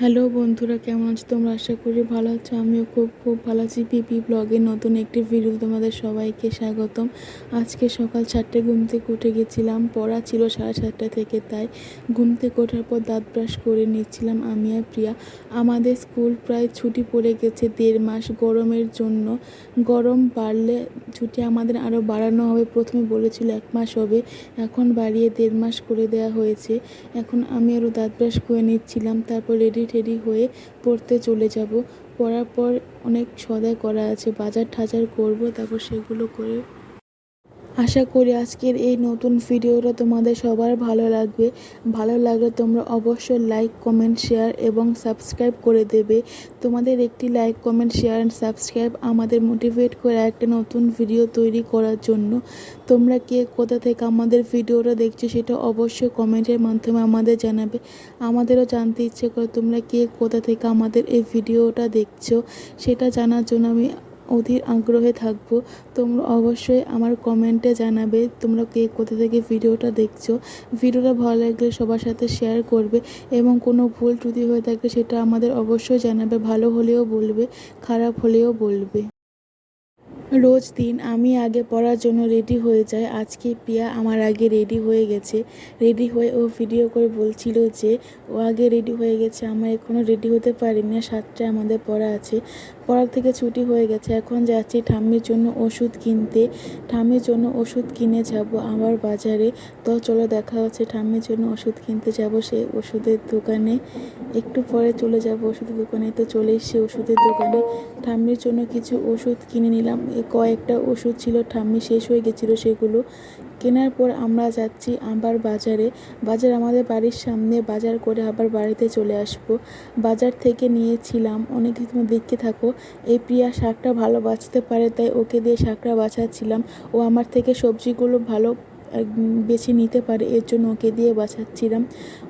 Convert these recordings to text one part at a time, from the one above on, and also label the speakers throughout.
Speaker 1: Hello বন্ধুরা, কেমন আছো? তোমরা আশা করি ভালো আছো। আমিও খুব খুব ভালো আছি। পিপি ব্লগের নতুন একটি ভিডিও তোমাদের সবাইকে স্বাগতম। আজকে সকাল সাতটায় ঘুম থেকে উঠে গেছিলাম। পড়া ছিল সাড়ে সাতটা থেকে, তাই ঘুম থেকে ওঠার পর দাঁত ব্রাশ করে নিচ্ছিলাম আমি আর প্রিয়া। আমাদের স্কুল প্রায় ছুটি পড়ে গেছে দেড় মাস গরমের জন্য। গরম বাড়লে ছুটি আমাদের আরও বাড়ানো হবে। প্রথমে বলেছিল এক মাস হবে, এখন বাড়িয়ে দেড় মাস করে দেওয়া হয়েছে। এখন আমি আরও দাঁত ব্রাশ করে নিচ্ছিলাম, তারপর রেডি টেডি হয়ে পড়তে চলে যাব। পড়ার পর অনেক সদাই করা আছে। বাজার ঠাজার করব, তারপর সেগুলো করে আশা করি আজকের এই নতুন ভিডিওটা তোমাদের সবার ভালো লাগবে। ভালো লাগলে তোমরা অবশ্যই লাইক কমেন্ট শেয়ার এবং সাবস্ক্রাইব করে দেবে। তোমাদের একটি like comment share and subscribe আমাদের মোটিভেট করে একটা নতুন ভিডিও তৈরি করার জন্য। তোমরা কে কোথা থেকে আমাদের ভিডিওটা দেখছ সেটা অবশ্যই কমেন্টের মাধ্যমে আমাদের জানাবে। আমাদেরও জানতে ইচ্ছে করে তোমরা কে কোথা থেকে আমাদের এই ভিডিওটা দেখছ সেটা জানার জন্য আমি অধীর আগ্রহে থাকব। তোমরা অবশ্যই আমার কমেন্টে জানাবে তোমরা কে কোথা থেকে ভিডিওটা দেখছ। ভিডিওটা ভালো লাগলে সবার সাথে শেয়ার করবে এবং কোনো ভুল ত্রুটি হয়ে থাকলে সেটা আমাদের অবশ্যই জানাবে, ভালো হলেও বলবে, খারাপ হলেও বলবে। রোজ দিন আমি আগে পড়ার জন্য রেডি হয়ে যাই। আজকে পিয়া আমার আগে রেডি হয়ে গেছে। রেডি হয়ে ও ভিডিও করে বলছিল যে, ও আগে রেডি হয়ে গেছে, আমার এখনও রেডি হতে পারি না সাতটায় আমাদের পড়া আছে। পড়া থেকে ছুটি হয়ে গেছে। এখন যাচ্ছি ঠাম্মির জন্য ওষুধ কিনতে। ঠাম্মির জন্য ওষুধ কিনে যাব আবার বাজারে। তো চলো দেখা হচ্ছে ঠাম্মির জন্য ওষুধ কিনতে যাব। সেই ওষুধের দোকানে। একটু পরে চলে যাব ওষুধের দোকানে। তো চলে এসেছি ওষুধের দোকানে। ঠাম্মির জন্য কিছু ওষুধ কিনে নিলাম। এই কয়েকটা ওষুধ ছিল, ঠাম্মি শেষ হয়ে গেছিল সেগুলো। কেনার পর আমরা যাচ্ছি আবার বাজারে। বাজার আমাদের বাড়ির সামনে, বাজার করে আবার বাড়িতে চলে আসব। বাজার থেকে নিয়েছিলাম, অনেক তোমরা দেখতে থাকো। এই প্রিয়া শাকটা ভালো বাঁচতে পারে, তাই ওকে দিয়ে শাকটা বাঁচাচ্ছিলাম ও আমার থেকে সবজিগুলো ভালো বেছে নিতে পারে, এর জন্য ওকে দিয়ে বাঁচাচ্ছিলাম।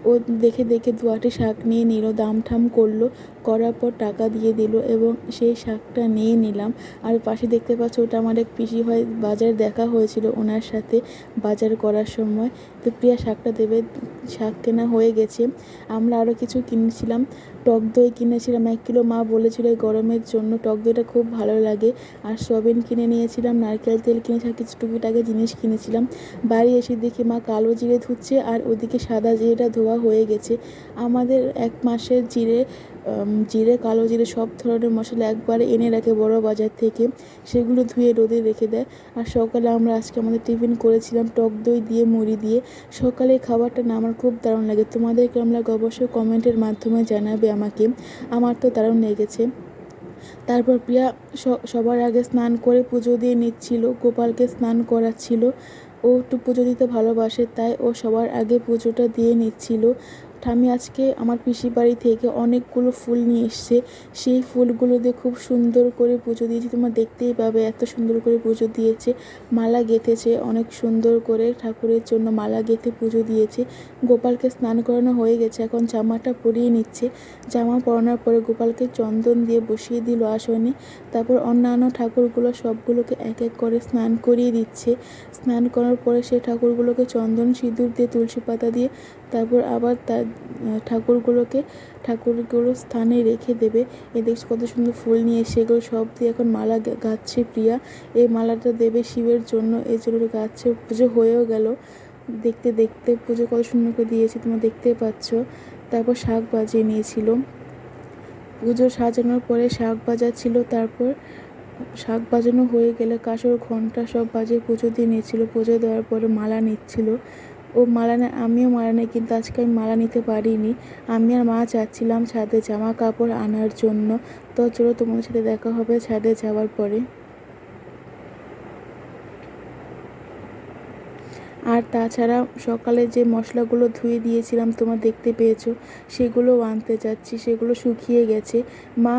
Speaker 1: ও দেখে দেখে দুয়াটি শাক নিয়ে নিল দাম ঠাম করল, করার পর টাকা দিয়ে দিল এবং সেই শাকটা নিয়ে নিলাম। আর পাশে দেখতে পাচ্ছ, ওটা আমার এক পিসি হয়, বাজার দেখা হয়েছিল ওনার সাথে বাজার করার সময়। তো প্রিয়া শাকটা দেবে শাক কেনা হয়ে গেছে। আমরা আরও কিছু কিনেছিলাম। টক দই কিনেছিলাম, এক কিলো মা বলেছিল এই গরমের জন্য টক দইটা খুব ভালো লাগে। আর সয়াবিন কিনে নিয়েছিলাম, নারকেল তেল কিনেছিলাম কিছু টুকিটাকি জিনিস কিনেছিলাম। বাড়ি এসে দেখি মা কালো জিরে ধুচ্ছে আর ওদিকে সাদা জিরেটা ধোয়া হয়ে গেছে। আমাদের এক মাসের জিরে জিরে, কালো জিরে সব ধরনের মশলা একবারে এনে রাখে বড় বাজার থেকে। সেগুলো ধুয়ে রোদে রেখে দেয়। আর সকালে আমরা আজকে আমাদের টিফিন করেছিলাম টক দই দিয়ে, মুড়ি দিয়ে। সকালে খাবারটা না আমার খুব দারুণ লাগে। তোমাদের কেমন লাগে অবশ্যই কমেন্টের মাধ্যমে জানাবে আমাকে। আমার তো দারুণ লেগেছে। তারপর প্রিয়া সবার আগে স্নান করে পুজো দিয়ে নিচ্ছিল। গোপালকে স্নান করাচ্ছিল। ও একটু পুজো দিতে ভালোবাসে, তাই ও সবার আগে পুজোটা দিয়ে নিচ্ছিল। ঠামি আজকে আমার পিসির বাড়ি থেকে অনেকগুলো ফুল নিয়ে এসছে। সেই ফুলগুলো দিয়ে খুব সুন্দর করে পুজো দিয়েছে। তোমরা দেখতেই পাবে এত সুন্দর করে পুজো দিয়েছে। মালা গেঁথেছে, অনেক সুন্দর করে ঠাকুরের জন্য মালা গেঁথে পুজো দিয়েছে। গোপালকে স্নান করানো হয়ে গেছে, এখন জামাটা পরিয়ে নিচ্ছে। জামা পরানোর পরে গোপালকে চন্দন দিয়ে বসিয়ে দিল আসনে। তারপর অন্যান্য ঠাকুরগুলো সবগুলোকে এক এক করে স্নান করিয়ে দিচ্ছে। স্নান করার পরে সে ঠাকুরগুলোকে চন্দন সিঁদুর দিয়ে, তুলসী পাতা দিয়ে তারপর আবার তার ঠাকুরগুলোকে, ঠাকুরগুলো স্থানে রেখে দেবে। এ দেখছি কত সুন্দর ফুল নিয়ে সেগুলো সব দিয়ে এখন মালা গাচ্ছে প্রিয়া। এই মালাটা দেবে শিবের জন্য। এই জন্য গাচ্ছে পুজো হয়েও গেল। দেখতে দেখতে পুজো কত সুন্দর করে দিয়েছে, তোমরা দেখতে পাচ্ছ। তারপর শাক বাজিয়ে নিয়েছিল। পুজো সাজানোর পরে শাক বাজা ছিল, তারপর শাক বাজানো হয়ে গেলে কাসর ঘণ্টা সব বাজে পুজো দিয়ে নিয়েছিল। পুজো দেওয়ার পরে মালা নিচ্ছিল। ও মালা নেয় আমিও মালা নেই, কিন্তু আজকে আমি মালা নিতে পারিনি। আমি আর মা চাচ্ছিলাম ছাদে জামা কাপড় আনার জন্য। তো চলো তোমাদের সাথে দেখা হবে ছাদে যাওয়ার পরে। আর তাছাড়া সকালে যে মশলাগুলো ধুয়ে দিয়েছিলাম, তোমার দেখতে পেয়েছ সেগুলোও আনতে যাচ্ছি, সেগুলো শুকিয়ে গেছে। মা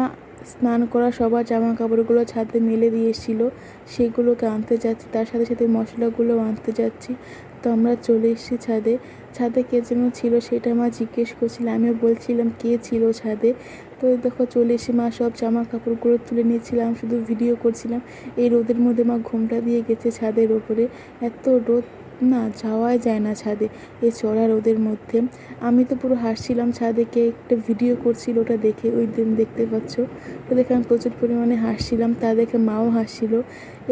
Speaker 1: স্নান করা সবার জামা কাপড়গুলো ছাদে মেলে দিয়ে এসেছিল সেগুলোকে আনতে যাচ্ছি, তার সাথে সাথে মশলাগুলো আনতে যাচ্ছি। তো আমরা চলে এসেছি ছাদে। ছাদে কে যেন ছিল সেটা মা জিজ্ঞেস করছিল, আমিও বলছিলাম কে ছিল ছাদে। তো দেখো চলে এসে মা সব জামা কাপড়গুলো তুলে নিয়েছিলাম, শুধু ভিডিও করছিলাম। এই রোদের মধ্যে মা ঘোমটা দিয়ে গেছে ছাদের ওপরে। এত রোদ না, যাওয়াই যায় না ছাদে, এই চড়া রোদের মধ্যে। আমি তো পুরো হাসছিলাম ছাদে, কে একটা ভিডিও করছিল ওটা দেখে, ওই দিন দেখতে পাচ্ছ? তো দেখে আমি প্রচুর পরিমাণে হাসছিলাম, তা দেখে মাও হাসছিল।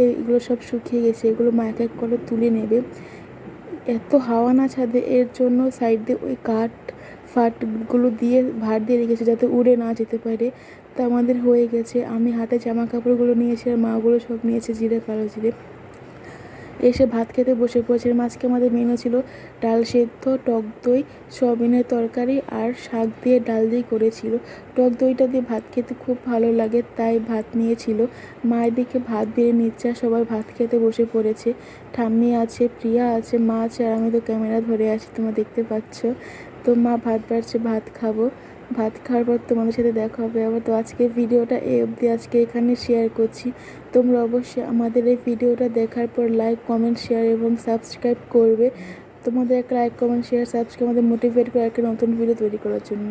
Speaker 1: এগুলো সব শুকিয়ে গেছে, এগুলো মা এক এক করে তুলে নেবে। এত হাওয়া না ছাদে, এর জন্য সাইড দিয়ে ওই কাঠ ফাটগুলো দিয়ে ভার দিয়ে রেখেছে যাতে উড়ে না যেতে পারে। তা আমাদের হয়ে গেছে। আমি হাতে জামা কাপড়গুলো নিয়েছি আর মাগুলো সব নিয়েছে জিরে, কালো জিরে এসে ভাত খেতে বসে পড়েছিলাম আজকে আমাদের মেনু ছিল ডাল সেদ্ধ, টক দই, সয়াবিনের তরকারি আর শাক দিয়ে ডাল দিয়ে করেছিল। টক দইটা দিয়ে ভাত খেতে খুব ভালো লাগে, তাই ভাত নিয়েছিল। মায়ের দিকে ভাত বেড়ে নিচ্ছে, সবাই ভাত খেতে বসে পড়েছে। ঠাম্মি আছে, প্রিয়া আছে, মা আছে, আর আমি তো ক্যামেরা ধরে আছি, তোমরা দেখতে পাচ্ছ। তো মা ভাত বাড়ছে, ভাত খাব। ভাত খাওয়ার পর তোমাদের সাথে দেখা হবে। আবার তো আজকে ভিডিওটা এ অবধি আজকে এখানে শেয়ার করছি। তোমরা অবশ্যই আমাদের এই ভিডিওটা দেখার পর লাইক কমেন্ট শেয়ার এবং সাবস্ক্রাইব করবে। তোমাদের একটা লাইক কমেন্ট শেয়ার সাবস্ক্রাইব আমাদের মোটিভেট করে একটা নতুন ভিডিও তৈরি করার জন্য।